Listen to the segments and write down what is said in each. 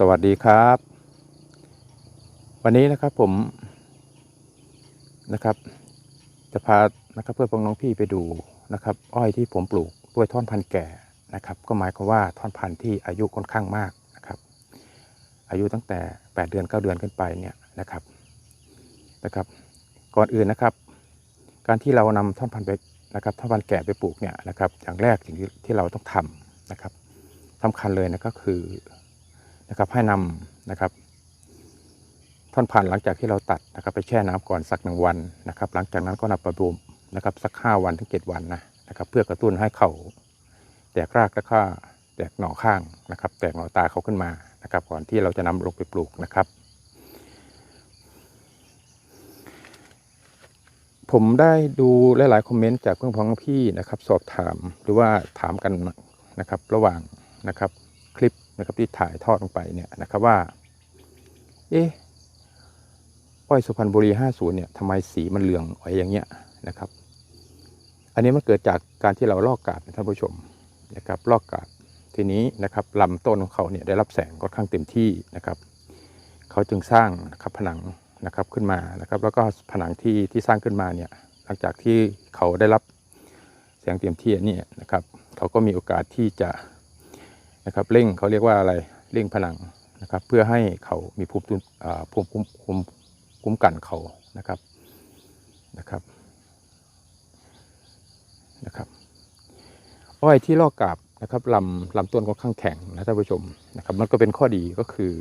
สวัสดีครับ วันนี้นะครับผมนะครับ จะพานะครับเพื่อนพ้องน้องพี่ไปดูนะครับ อ้อยที่ผมปลูกด้วยท่อนพันธุ์แก่นะครับ ก็หมายความว่าท่อนพันธุ์ที่อายุค่อนข้างมากนะครับ อายุตั้งแต่ 8 เดือน 9 เดือนขึ้นไปเนี่ยนะครับนะครับ ก่อนอื่นนะครับ การที่เรานำท่อนพันธุ์ไปนะครับท่อนพันธุ์แก่ไปปลูกเนี่ยนะครับอย่างแรกสิ่งที่ที่เราต้องทำนะครับสำคัญเลยนะก็คือ นะครับให้นำนะครับ ท่อนพันธุ์หลังจากที่เราตัดนะครับ ไปแช่น้ำก่อนสักหนึ่งวันนะครับ หลังจากนั้นก็นำไปบ่มนะครับสักห้าวันถึงเจ็ดวันนะนะครับ เพื่อกระตุ้นให้เขาแตกรากและก็แตกหน่อข้างนะครับ แตกหน่อตาเขาขึ้นมานะครับ ก่อนที่เราจะนำลงไปปลูกนะครับ ผมได้ดูหลายๆคอมเมนต์จากเพื่อนพ้องพี่นะครับ สอบถามหรือว่าถามกันนะครับ ระหว่างนะครับ คลิป นะครับที่ถ่ายทอดลงไปเนี่ยนะครับว่า เอ๊ะอ้อยสุพรรณบุรี 50 เนี่ยทำไมสีมันเหลืองอ้อยอย่างเงี้ยนะครับ อันนี้มันเกิดจากการที่เราลอกกาดนะท่านผู้ชมนะครับลอกกาดทีนี้นะครับลำต้นของเขาเนี่ยได้รับแสงค่อนข้างเต็มที่นะครับเขาจึงสร้างนะครับผนังนะครับขึ้นมานะครับ แล้วก็ผนังที่ที่สร้างขึ้นมาเนี่ยหลังจากที่เขาได้รับแสงเต็มที่นี่นะครับ เขาก็มีโอกาสที่จะ นะครับเร่งเขาเรียกว่าอะไรเร่งผนังนะครับ เพื่อให้เขามีภูมิภูมิคุ้มคุ้มคุ้มกันเขานะครับนะครับนะครับอ้อยที่ลอกกาบนะครับลำลำต้นค่อนข้างแข็งนะท่านผู้ชมนะครับ มันก็เป็นข้อดีก็คือ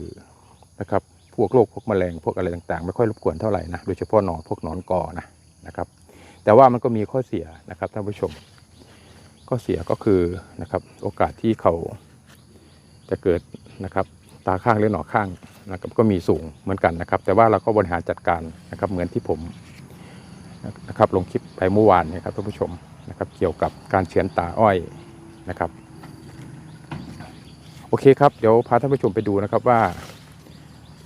นะครับพวกโรคพวกแมลงพวกอะไรต่างๆ ไม่ค่อยรบกวนเท่าไหร่นะโดยเฉพาะหนอนพวกหนอนกอนะนะครับแต่ว่ามันก็มีข้อเสียนะครับท่านผู้ชมข้อเสียก็คือนะครับโอกาสที่เขา จะเกิดนะครับตาข้างหรือหนอข้างนะครับก็มีสูงเหมือนกันนะครับ แต่ว่าเราก็บริหารจัดการนะครับเหมือนที่ผมนะครับลงคลิปไปเมื่อวานนะครับท่านผู้ชมนะครับเกี่ยวกับการเฉือนตาอ้อยนะครับ โอเคครับเดี๋ยวพาท่านผู้ชมไปดูนะครับว่า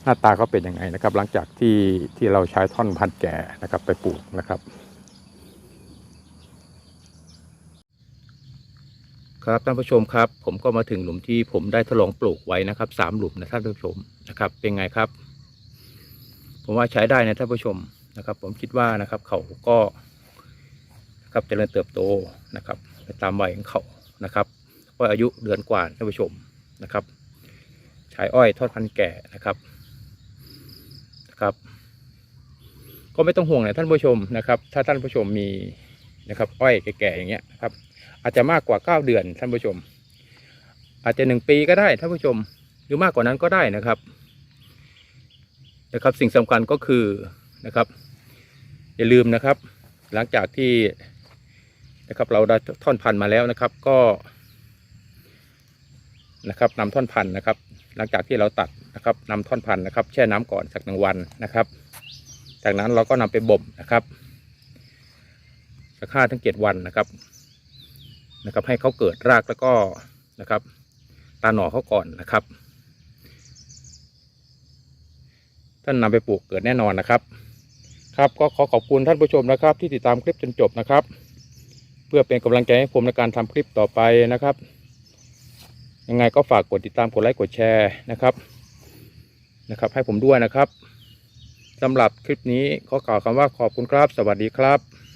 หน้าตาเขาเป็นยังไงนะครับ หลังจากที่ที่เราใช้ท่อนพันแก่นะครับไปปลูกนะครับ ครับท่านผู้ชมครับ ผมก็มาถึงหลุมที่ผมได้ทดลองปลูกไว้นะครับสามหลุมนะท่านผู้ชมนะครับ เป็นไงครับ ผมว่าใช้ได้นะท่านผู้ชมนะครับ ผมคิดว่านะครับเขาก็นะครับเจริญเติบโตนะครับไปตามวัยของเขานะครับว่าอายุเดือนกว่าท่านผู้ชมนะครับใช้อ้อยทอดพันธุ์แก่นะครับนะครับ ก็ไม่ต้องห่วงนะท่านผู้ชมนะครับ ถ้าท่านผู้ชมมีนะครับ อ้อยแก่ๆอย่างเงี้ยครับ อาจจะมากกว่า 9 เดือนท่านผู้ชม อาจจะหนึ่งปีก็ได้ท่านผู้ชม หรือมากกว่านั้นก็ได้นะครับนะครับ สิ่งสำคัญก็คือนะครับ อย่าลืมนะครับ หลังจากที่นะครับเราได้ท่อนพันธุ์มาแล้วนะครับก็นะครับนำท่อนพันธุ์นะครับ หลังจากที่เราตัดนะครับนำท่อนพันธุ์นะครับ แช่น้ำก่อนสักหนึ่งวันนะครับ จากนั้นเราก็นำไปบ่มนะครับสักห้าถึงเจ็ดวันนะครับ นะครับ ให้เขาเกิดรากแล้วก็นะครับ ตาหน่อเขาก่อนนะครับ ท่านนำไปปลูกเกิดแน่นอนนะครับ ครับก็ขอขอบคุณท่านผู้ชมนะครับ ที่ติดตามคลิปจนจบนะครับ เพื่อเป็นกำลังใจให้ผมในการทำคลิปต่อไปนะครับ ยังไงก็ฝากกดติดตามกดไลค์กดแชร์นะครับนะครับ ให้ผมด้วยนะครับสำหรับคลิปนี้ขอกล่าวคำว่าขอบคุณครับ สวัสดีครับ